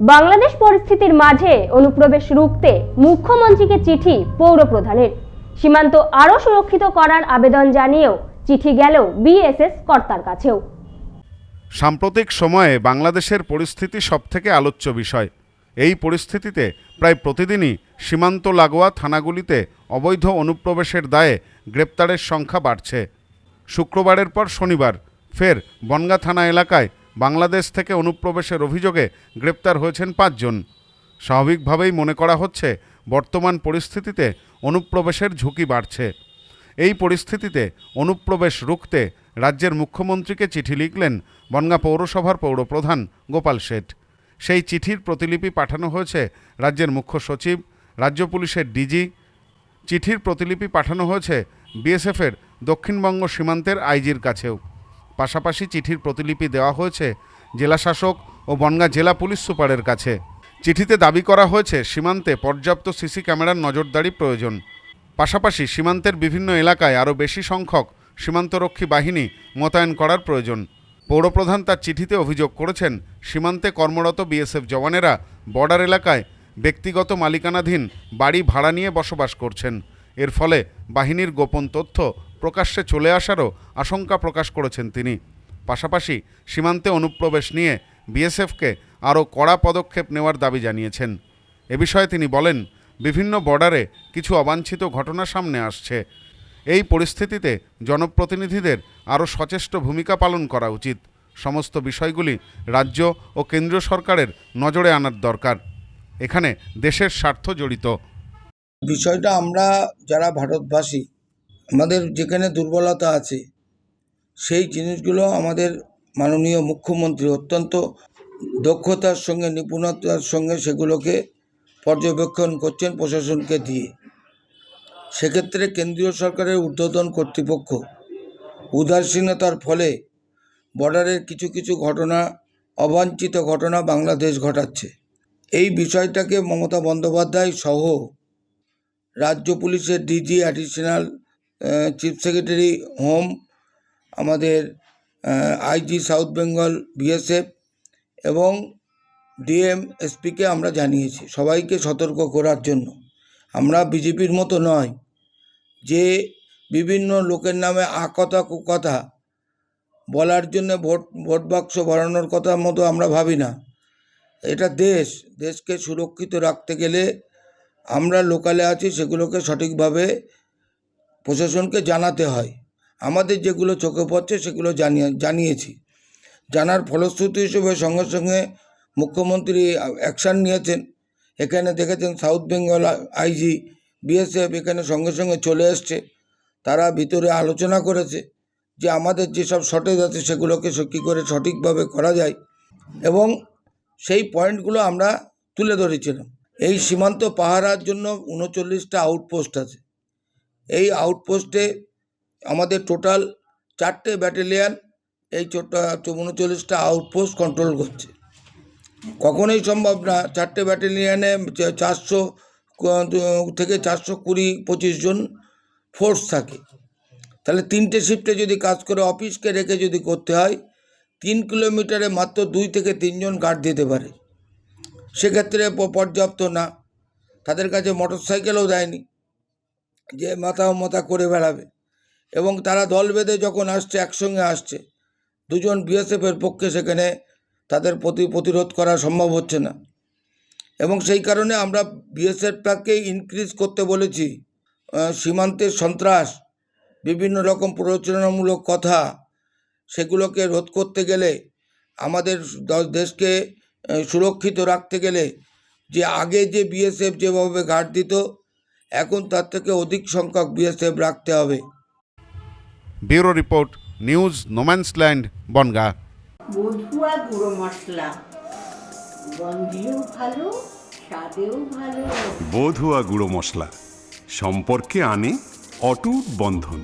বাংলাদেশ পরিস্থিতির মাঝে অনুপ্রবেশ রুখতে মুখ্যমন্ত্রীকে চিঠি পৌর প্রধানের সীমান্ত আরও সুরক্ষিত করার আবেদন জানিয়েও চিঠি গেল বিএসএস কর্তার কাছেও। সাম্প্রতিক সময়ে বাংলাদেশের পরিস্থিতি সবথেকে আলোচ্য বিষয়। এই পরিস্থিতিতে প্রায় প্রতিদিনই সীমান্ত লাগোয়া থানাগুলিতে অবৈধ অনুপ্রবেশের দায়ে গ্রেপ্তারের সংখ্যা বাড়ছে। শুক্রবারের পর শনিবার ফের বনগা থানা এলাকায় বাংলাদেশ থেকে অনুপ্রবেশের অভিযোগে গ্রেপ্তার হয়েছেন পাঁচজন। স্বাভাবিকভাবেই মনে করা হচ্ছে, বর্তমান পরিস্থিতিতে অনুপ্রবেশের ঝুঁকি বাড়ছে। এই পরিস্থিতিতে অনুপ্রবেশ রুখতে রাজ্যের মুখ্যমন্ত্রীকে চিঠি লিখলেন বনগাঁ পৌরসভার পৌরপ্রধান গোপাল শেঠ। সেই চিঠির প্রতিলিপি পাঠানো হয়েছে রাজ্যের মুখ্য সচিব, রাজ্য পুলিশের ডিজি। চিঠির প্রতিলিপি পাঠানো হয়েছে বিএসএফের দক্ষিণবঙ্গ সীমান্তের আইজির কাছেও। পাশাপাশি চিঠির প্রতিলিপি দেওয়া হয়েছে জেলাশাসক ও বনগাঁ জেলা পুলিশ সুপারের কাছে। চিঠিতে দাবি করা হয়েছে, সীমান্তে পর্যাপ্ত সিসি ক্যামেরার নজরদারি প্রয়োজন। পাশাপাশি সীমান্তের বিভিন্ন এলাকায় আরও বেশি সংখ্যক সীমান্তরক্ষী বাহিনী মোতায়েন করার প্রয়োজন। পৌরপ্রধান তার চিঠিতে অভিযোগ করেছেন, সীমান্তে কর্মরত বিএসএফ জওয়ানেরা বর্ডার এলাকায় ব্যক্তিগত মালিকানাধীন বাড়ি ভাড়া নিয়ে বসবাস করছেন। এর ফলে বাহিনীর গোপন তথ্য প্রকাশ্যে চলে আসারও আশঙ্কা প্রকাশ করেছেন তিনি। পাশাপাশি সীমান্তে অনুপ্রবেশ নিয়ে বিএসএফকে আরও কড়া পদক্ষেপ নেওয়ার দাবি জানিয়েছেন। এ বিষয়ে তিনি বলেন, বিভিন্ন বর্ডারে কিছু অবাঞ্ছিত ঘটনা সামনে আসছে। এই পরিস্থিতিতে জনপ্রতিনিধিদের আরও সচেষ্ট ভূমিকা পালন করা উচিত। সমস্ত বিষয়গুলি রাজ্য ও কেন্দ্রীয় সরকারের নজরে আনার দরকার। এখানে দেশের স্বার্থ জড়িত। বিষয়টা আমরা যারা ভারতবাসী, আমাদের যেখানে দুর্বলতা আছে, সেই জিনিসগুলো আমাদের মাননীয় মুখ্যমন্ত্রী অত্যন্ত দক্ষতার সঙ্গে, নিপুণতার সঙ্গে সেগুলোকে পর্যবেক্ষণ করছেন প্রশাসনকে দিয়ে। সেক্ষেত্রে কেন্দ্রীয় সরকারের ঊর্ধ্বতন কর্তৃপক্ষ উদাসীনতার ফলে বর্ডারের কিছু কিছু ঘটনা, অবাঞ্ছিত ঘটনা বাংলাদেশ ঘটাচ্ছে। এই বিষয়টাকে মমতা বন্দ্যোপাধ্যায় সহ রাজ্য পুলিশের DG additional chief secretary home আমাদের আইজি সাউথ বেঙ্গল বিএসএফ এবং ডিএম এসপিকে আমরা জানিয়েছি। সবাইকে সতর্ক করার জন্য। আমরা বিজেপির মতো নয় যে বিভিন্ন লোকের নামে আকথা, কুকথা বলার জন্য ভোট ভোট বাক্স ভরানোর কথা মতো আমরা ভাবি না। এটা দেশ, দেশকে সুরক্ষিত রাখতে গেলে আমরা লোকালে আছি, সেগুলোকে সঠিকভাবে প্রশাসনকে জানাতে হয়। আমাদের যেগুলো চোখে পড়ছে, সেগুলো জানিয়ে, জানিয়েছি। জানার ফলশ্রুতি হিসেবে সঙ্গে সঙ্গে মুখ্যমন্ত্রী অ্যাকশান নিয়েছেন। এখানে দেখেছেন সাউথ বেঙ্গল আইজি, বিএসএফ এখানে সঙ্গে সঙ্গে চলে এসছে। তারা ভিতরে আলোচনা করেছে যে আমাদের যেসব শর্টেজ আছে, সেগুলোকে কী করে সঠিকভাবে করা যায়। এবং সেই পয়েন্টগুলো আমরা তুলে ধরেছিলাম। এই সীমান্ত পাহারার জন্য উনচল্লিশটা আউটপোস্ট আছে। এই আউটপোস্টে আমাদের টোটাল চারটে ব্যাটালিয়ান এই উনচল্লিশটা আউটপোস্ট কন্ট্রোল করছে। কখনোই সম্ভব না, চারটে ব্যাটালিয়ানে চারশো, থেকে চারশো কুড়ি, পঁচিশ জন ফোর্স থাকে। তাহলে তিনটে শিফটে যদি কাজ করে অফিসকে রেখে যদি করতে হয়, তিন কিলোমিটারে মাত্র দুই থেকে তিনজন গার্ড দিতে পারে। সেক্ষেত্রে পর্যাপ্ত না। তাদের কাছে মোটর সাইকেলও দেয়নি, যে মাথা মাথা করে বেড়াবে। এবং তারা দল বেঁধে যখন আসছে, একসঙ্গে আসছে, দুজন বিএসএফের পক্ষে সেখানে তাদের প্রতি প্রতিরোধ করা সম্ভব হচ্ছে না। এবং সেই কারণে আমরা বিএসএফটাকে ইনক্রিজ করতে বলেছি সীমান্তের সন্ত্রাস, বিভিন্ন রকম প্ররোচনামূলক কথা, সেগুলোকে রোধ করতে গেলে আমাদের দেশকে সুরক্ষিত রাখতে গেলে যে আগে যে বিএসএফ যেভাবে গার্ড দিত এখন তার থেকে অধিক সংখ্যক বিএসএফ রাখতে হবে। Bureau report news no man's land Bongaon. বধুয়া গুঁড়ো মশলা। গন্ধেও ভালো স্বাদেও ভালো। বধুয়া গুঁড়ো মশলা। সম্পর্কে আনে অটুট বন্ধন।